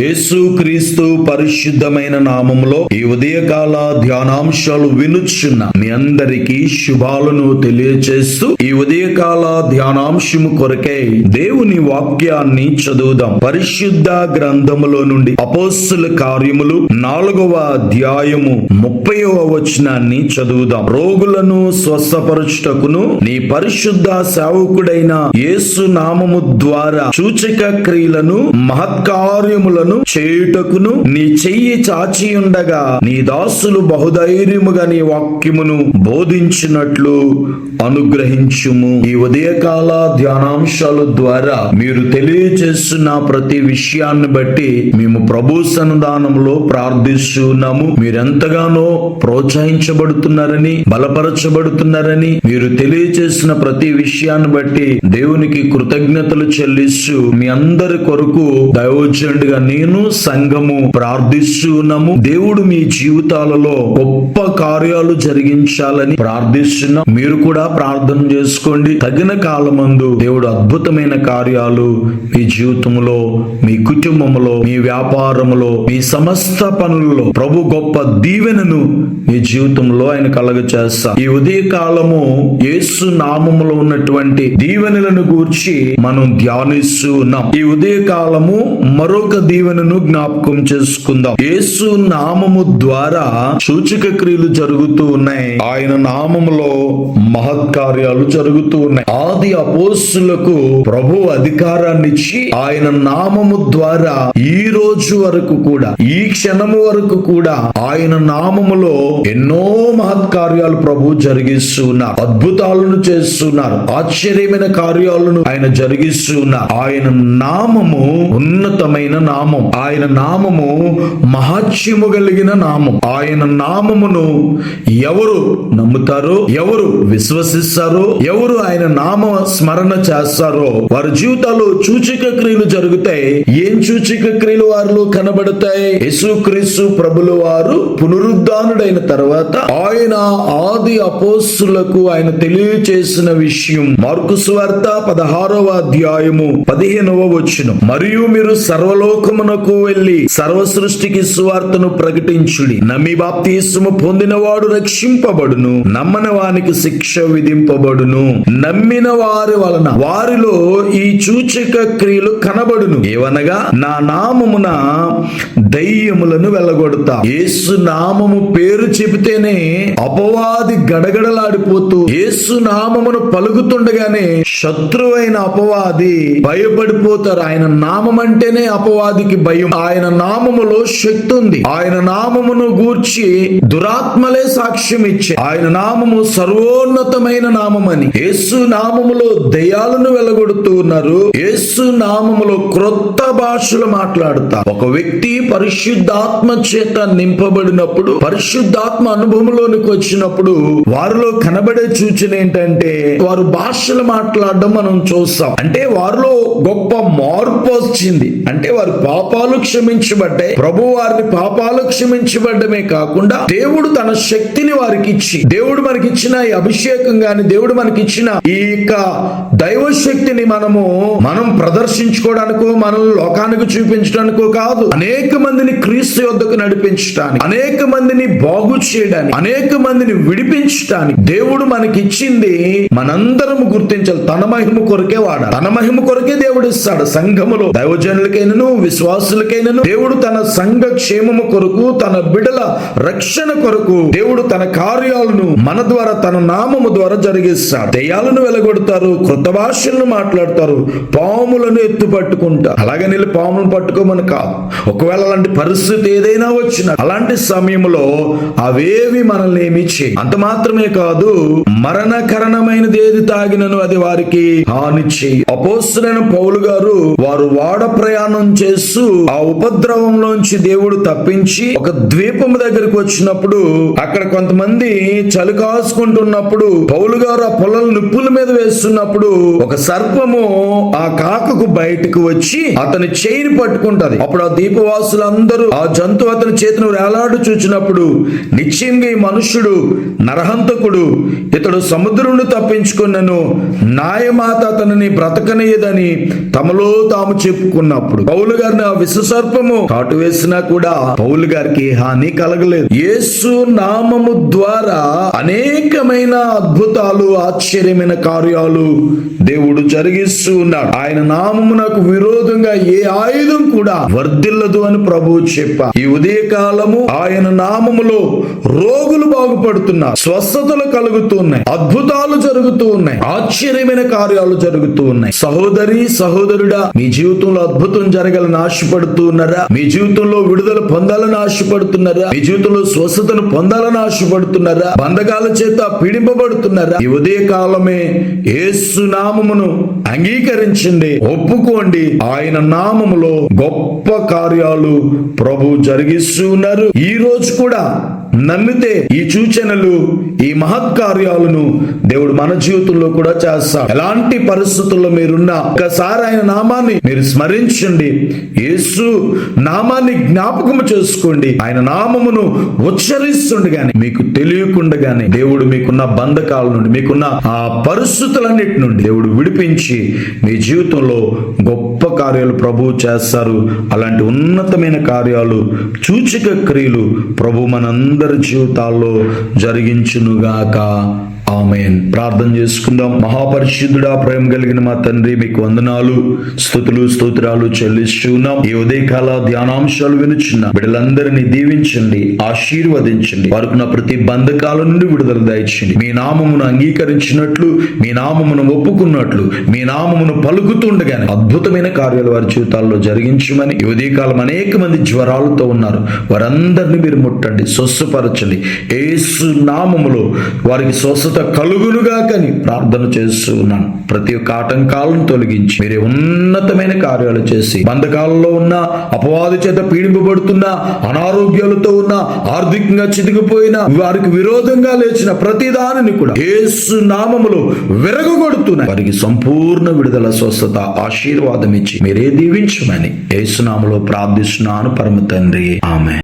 యేసు క్రీస్తు పరిశుద్ధమైన నామములో ఈ ఉదయకాల ధ్యానాంశాలు వినుచున్న మీ అందరికీ శుభాలను తెలియచేస్తూ ఈ ఉదయకాల ధ్యానాంశము కొరకై దేవుని వాక్యాన్ని చదువుదాం. పరిశుద్ధ గ్రంథములో నుండి అపోస్సుల కార్యములు నాలుగవ అధ్యాయము ముప్పైవ వచనాన్ని చదువుదాం. రోగులను స్వస్థపరచుటకును నీ పరిశుద్ధ సేవకుడైన యేసు నామము ద్వారా సూచక క్రియలను మహత్కార్యములను చేయుటకును నీ చెయ్యి చాచి ఉండగా నీ దాసులు బహుధైర్యముగా నీ వాక్యమును బోధించినట్లు అనుగ్రహించుము. ఈ ఉదయకాల ధ్యానాంశాల ద్వారా మీరు తెలియచేస్తున్న ప్రతి విషయాన్ని బట్టి మేము ప్రభు సన్నిధానంలో ప్రార్థిస్తున్నాము. మీరెంతగానో ప్రోత్సహించబడుతున్నారని బలపరచబడుతున్నారని మీరు తెలియచేసిన ప్రతి విషయాన్ని బట్టి దేవునికి కృతజ్ఞతలు చెల్లిస్తూ మీ అందరి కొరకు దైవజనుడిగా నేను సంఘము ప్రార్థిస్తున్నాము. దేవుడు మీ జీవితాలలో గొప్ప కార్యాలు జరిగించాలని ప్రార్థిస్తున్నాం. మీరు కూడా ప్రార్థన చేసుకోండి. తగిన కాలమందు దేవుడు అద్భుతమైన కార్యాలు మీ జీవితంలో మీ కుటుంబంలో మీ వ్యాపారములో మీ సమస్త పనులలో ప్రభు గొప్ప దీవెనను మీ జీవితంలో ఆయన కలగ చేస్తా ఈ ఉదయ కాలము యేసు నామములో ఉన్నటువంటి దీవెనలను గూర్చి మనం ధ్యానిస్తూ ఉన్నాం ఈ ఉదయ కాలము మరొక దీవెనను జ్ఞాపకం చేసుకుందాం. యేసు నామము ద్వారా సూచక క్రియలు జరుగుతూ ఉన్నాయి. ఆయన నామములో మహత్కార్యాలు జరుగుతూ ఉన్నాయి. ఆది అపోస్తులకు ప్రభు అధికారాన్ని ఇచ్చి ఆయన నామము ద్వారా ఈ రోజు వరకు కూడా ఈ క్షణము వరకు కూడా ఆయన నామములో ఎన్నో మహత్కార్యాలు ప్రభు జరిగిస్తున్నారు. అద్భుతాలను చేస్తున్నారు. ఆశ్చర్యమైన కార్యాలను ఆయన జరిగిస్తున్నారు. ఆయన నామము ఉన్నతమైన నామం ఆయన నామము మహాత్యము కలిగిన నామం. ఆయన నామమును ఎవరు నమ్ముతారో ఎవరు విశ్వసిస్తారో ఎవరు ఆయన నామ స్మరణ చేస్తారో వారి జీవితాల్లో సూచిక క్రియలు జరుగుతాయి ఏం సూచిక క్రియలు వారిలో కనబడతాయి? యేసుక్రీస్తు ప్రభుల వారు పునరుద్ధానుడైన తర్వాత ఆయన ఆది అపోస్తులకు ఆయన తెలియచేసిన విషయం మార్కు వార్త పదహారవ అధ్యాయము పదిహేనవ వచ్చిన మరియు మీరు సర్వలోకమునకు వెళ్ళి సర్వ సృష్టికి సువార్తను ప్రకటించుడి. నమ్మి బాప్తీసము పొందినవాడు రక్షింపబడును. నమ్మని వానికి శిక్ష విధింపబడును. నమ్మిన వారి వలన వారిలో ఈ సూచక క్రియలు కనబడును. ఏవనగా నా నామమున దయ్యములను వెళ్ళగొడతా యేసు నామము పేరు చెబితేనే అపవాది గడగడలాడిపోతూ యేసు నామమును పలుకుతుండగానే శత్రువైన అపవాది భయపడిపోతారు. ఆయన నామం అంటేనే అపవాదికి భయం. ఆయన నామములో శక్తి ఉంది. ఆయన నామమును గూర్చి దురాత్మలే సాక్ష్యం ఇచ్చే. ఆయన నామము సర్వోన్నతమైన నామమని. యేసు నామములో దయాలను వెలగొడుతూ ఉన్నారు. యేసు నామములో క్రొత్త భాషలు మాట్లాడుతా. ఒక వ్యక్తి పరిశుద్ధాత్మ చేత నింపబడినప్పుడు పరిశుద్ధాత్మ అనుభవంలోనికి వచ్చినప్పుడు వారిలో కనబడే సూచన ఏంటంటే వారు భాషలు మాట్లాడడం మనం చూస్తాం. అంటే వారిలో గొప్ప మార్పు వచ్చింది. అంటే వారు పాపాలు క్షమించబడ్డాయి. ప్రభు వారిని పాపాలు క్షమించబడ్డమే కాకుండా దేవుడు తన శక్తిని వారికి ఇచ్చి దేవుడు మనకి ఇచ్చిన ఈ అభిషేకం గాని దేవుడు మనకి ఇచ్చిన ఈ యొక్క దైవ శక్తిని మనము మనం ప్రదర్శించుకోవడానికో మనం లోకానికి చూపించడానికో కాదు. అనేక మందిని క్రీస్తు యొద్దకు నడిపించడానికి అనేక మందిని బాగు చేయడానికి అనేక మందిని విడిపించడానికి దేవుడు మనకి ఇచ్చింది మనందరం గుర్తించాలి. తన మహిమ కొరకే వాడాలి. తన మహిమ కొరకే దేవుడు ఇస్తాడు. సంఘములో దైవజనులకైనను విశ్వాసులకైనను దేవుడు తన సంఘ క్షేమము కొరకు తన బిడల రక్షణ కొరకు దేవుడు తన కార్యాలను మన ద్వారా తన నామము ద్వారా జరిగిస్తాడు. దెయ్యాలను వెలగొడతారు కొత్త భాషలను మాట్లాడతారు పాములను ఎత్తు పట్టుకుంటారు. అలాగే నీళ్ళు పాములను పట్టుకోమని కాదు. ఒకవేళ అలాంటి పరిస్థితి ఏదైనా వచ్చిన అలాంటి సమయంలో అవేవి మనల్ని ఏమి చేయి అంత మాత్రమే కాదు మరణకరణమైనది ఏది తాగినను అది వారికి హాని చేయి అపోస్తులైన పౌలు గారు వారు వాడ ప్రయాణం చేస్తూ ఆ ఉపద్రవంలోంచి దేవుడు తప్పించి ఒక ద్వీపం దగ్గరికి వచ్చినప్పుడు అక్కడ కొంతమంది చలి కాసుకుంటున్నప్పుడు పౌలు గారు ఆ పొలం నిప్పుల మీద వేస్తున్నప్పుడు ఒక సర్పము ఆ కాకకు బయటకు వచ్చి అతని చేయిని పట్టుకుంటది. అప్పుడు ఆ దీపవాసులందరూ ఆ జంతువు అతని చేతిని వేలాడు చూచినప్పుడు నిశ్చయంగా ఈ మనుష్యుడు నరహంతకుడు ఇతడు సముద్రుని తప్పించుకున్నను నాయమాత అతనిని బ్రతకనీయదని తమలో తాము చెప్పుకున్నప్పుడు. పౌలు గారిని ఆ విషసర్పము కాటు వేసినా కూడా పౌలు గారికి హాని కలగలేదు. యేసు నామము ద్వారా అనేకమైన అద్భుతాలు ఆశ్చర్యమైన కార్యాలు దేవుడు జరిగిస్తూ ఉన్నాడు. ఆయన నామమునకు విరోధంగా ఏ ఆయుధం కూడా వర్ధిల్లదు అని ప్రభువు చెప్పా. ఈ ఉదయకాలము ఆయన నామములో రోగులు బాగుపడుతున్నారు. స్వస్థతలు కలుగుతున్నాయి అద్భుతాలు జరుగుతూ ఉన్నాయి. ఆశ్చర్యమైన కార్యాలు జరుగుతూ ఉన్నాయి. సహోదరి సహోదరుడా మీ జీవితంలో అద్భుతం జరగాలని ఆశపడుతూ ఉన్నారా మీ జీవితంలో విడుదల పొందాలని ఆశపడుతున్నారా? మీ జీవితంలో స్వస్థతను పొందాలని ఆశపడుతున్నారా? బంధకాల చేత పీడింపబడుతున్నారా? ఈ ఉదయ కాలమే యేసు నామమును అంగీకరించండి ఒప్పుకోండి. ఆయన నామములో గొప్ప కార్యాలు ప్రభు జరిగిస్తూ ఉన్నారు ఈ రోజు కూడా నమ్మితే ఈ సూచనలు ఈ మహత్కార్యాలను దేవుడు మన జీవితంలో కూడా చేస్తాడు. ఎలాంటి పరిస్థితుల్లో మీరున్నా ఒకసారి ఆయన నామాన్ని మీరు స్మరించండి. యేసు నామాన్ని జ్ఞాపకం చేసుకోండి. ఆయన నామమును ఉచ్చరిస్తుండగానే మీకు తెలియకుండగానే దేవుడు మీకున్న బంధకాల నుండి మీకున్న ఆ పరిస్థితులన్నిటి నుండి దేవుడు విడిపించి మీ జీవితంలో గొప్ప కార్యాలు ప్రభువు చేస్తారు. అలాంటి ఉన్నతమైన కార్యాలు సూచిక క్రియలు ప్రభు మనందరూ జీవితాల్లో జరిగించునుగాక. ఆమెన్. ప్రార్థన చేసుకుందాం. మహాపరిశుద్ధుడా ప్రేమ కలిగిన మా తండ్రి మీకు వందనాలు స్థుతులు స్తోత్రాలు చెల్లిస్తున్నాం ఈ ఉదయకాల ధ్యానాంశాలు వినుచున్న బిడ్డలందరినీ దీవించండి ఆశీర్వదించండి. వారికి ప్రతి బంధకాల నుండి విడుదల దాయించండి మీ నామమును అంగీకరించినట్లు మీ నామమును ఒప్పుకున్నట్లు మీ నామమును పలుకుతుండగానే అద్భుతమైన కార్యాలు వారి జీవితాల్లో జరిగించమని ఈ ఉదయకాలం అనేక మంది జ్వరాలతో ఉన్నారు. వారందరినీ మీరు ముట్టండి స్వస్థపరచండి. ఏసు నామములో వారికి స్వస్థత కలుగునుగా కని ప్రార్థన చేస్తూ ఉన్నాను ప్రతి ఒక్క ఆటంకాలను తొలగించి మీరే ఉన్నతమైన కార్యాలు చేసి బంధకాలలో ఉన్న అపవాది చేత పీడింపబడుతున్న అనారోగ్యాలతో ఉన్న ఆర్థికంగా చితికిపోయిన వారికి విరోధంగా లేచిన ప్రతి దానిని కూడా ఏసు నామములో విరగొడుతున్నాయి వారికి సంపూర్ణ విడుదల స్వస్థత ఆశీర్వాదం ఇచ్చి మీరే దీవించమని ఏసునామలో ప్రార్థిస్తున్నాను పరమ తండ్రి. ఆమె